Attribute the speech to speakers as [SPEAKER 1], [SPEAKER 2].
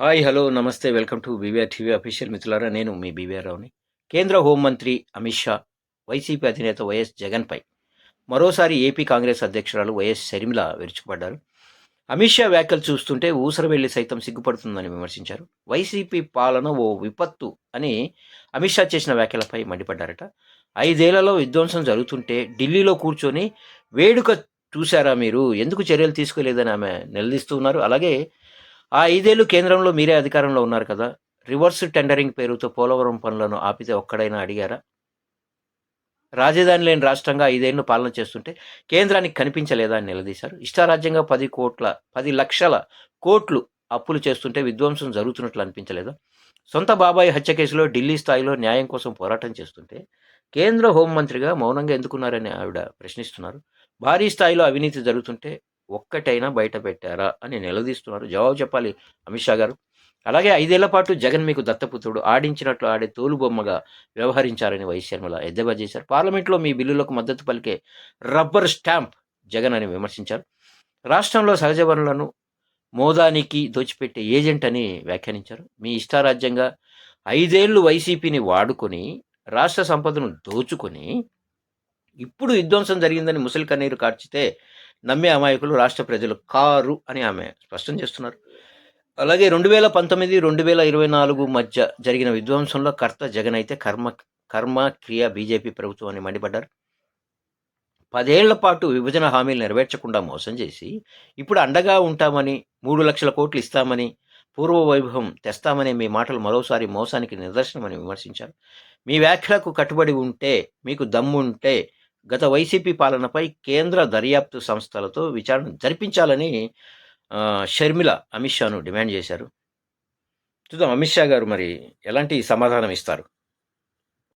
[SPEAKER 1] Hi hello నమస్తే welcome to BVR TV official మిత్రులారా నేను మీ బీవీఆర్ రావుని. కేంద్ర హోంమంత్రి అమిత్ షా వైసీపీ అధినేత వైఎస్ జగన్పై మరోసారి ఏపీ కాంగ్రెస్ అధ్యక్షురాలు వైఎస్ షర్మిల విరుచుకుపడ్డారు. అమిత్ షా వ్యాఖ్యలు చూస్తుంటే ఊసరవెల్లి సైతం సిగ్గుపడుతుందని విమర్శించారు. వైసీపీ పాలన ఓ విపత్తు అని అమిత్ షా చేసిన వ్యాఖ్యలపై మండిపడ్డారట. ఐదేళ్ళలో విధ్వంసం జరుగుతుంటే ఢిల్లీలో కూర్చొని వేడుక చూశారా మీరు? ఎందుకు చర్యలు తీసుకోలేదని ఆమె నిలదీస్తూ ఉన్నారు. అలాగే ఆ ఐదేళ్ళు కేంద్రంలో మీరే అధికారంలో ఉన్నారు కదా రివర్స్ టెండరింగ్ పేరుతో పోలవరం పనులను ఆపితే ఒక్కడైనా అడిగారా? రాజధాని లేని రాష్ట్రంగా ఐదేళ్ళు పాలన చేస్తుంటే కేంద్రానికి కనిపించలేదా అని నిలదీశారు. ఇష్టారాజ్యంగా పది కోట్ల పది లక్షల కోట్లు అప్పులు చేస్తుంటే విధ్వంసం జరుగుతున్నట్లు అనిపించలేదా? సొంత బాబాయ్ హత్య కేసులో ఢిల్లీ స్థాయిలో న్యాయం కోసం పోరాటం చేస్తుంటే కేంద్ర హోంమంత్రిగా మౌనంగా ఎందుకున్నారని ఆవిడ ప్రశ్నిస్తున్నారు. భారీ స్థాయిలో అవినీతి జరుగుతుంటే ఒక్కటైనా బయట పెట్టారా అని నిలదీస్తున్నారు. జవాబు చెప్పాలి అమిత్ షా గారు. అలాగే ఐదేళ్ళ పాటు జగన్ మీకు దత్తపుత్రుడు ఆడించినట్లు ఆడే తోలుబొమ్మగా వ్యవహరించారని వైఎస్ శర్మల ఎద్దెబా చేశారు. పార్లమెంట్లో మీ బిల్లులకు మద్దతు పలికే రబ్బర్ స్టాంప్ జగన్ అని విమర్శించారు. రాష్ట్రంలో సహజ వనరులను మోదానికి దోచిపెట్టే ఏజెంట్ అని వ్యాఖ్యానించారు. మీ ఇష్టారాజ్యంగా ఐదేళ్ళు వైసీపీని వాడుకొని రాష్ట్ర సంపదను దోచుకొని ఇప్పుడు విధ్వంసం జరిగిందని ముసలి కన్నీరు కార్చితే నమ్మే అమాయకులు రాష్ట్ర ప్రజలు కారు అని ఆమె స్పష్టం చేస్తున్నారు. అలాగే రెండు వేల పంతొమ్మిది రెండు వేల ఇరవై నాలుగు మధ్య జరిగిన విధ్వంసంలో కర్త జగన్ అయితే కర్మ కర్మ క్రియ బీజేపీ ప్రభుత్వం అని మండిపడ్డారు. పదేళ్ళ పాటు విభజన హామీలు నెరవేర్చకుండా మోసం చేసి ఇప్పుడు అండగా ఉంటామని మూడు లక్షల కోట్లు ఇస్తామని పూర్వ వైభవం తెస్తామనే మీ మాటలు మరోసారి మోసానికి నిదర్శనమని విమర్శించారు. మీ వ్యాఖ్యలకు కట్టుబడి ఉంటే మీకు దమ్ముంటే గత వైసీపీ పాలనపై కేంద్ర దర్యాప్తు సంస్థలతో విచారణ జరిపించాలని షర్మిల అమిత్ షాను డిమాండ్ చేశారు. చూద్దాం అమిత్ షా గారు మరి ఎలాంటి సమాధానం ఇస్తారు?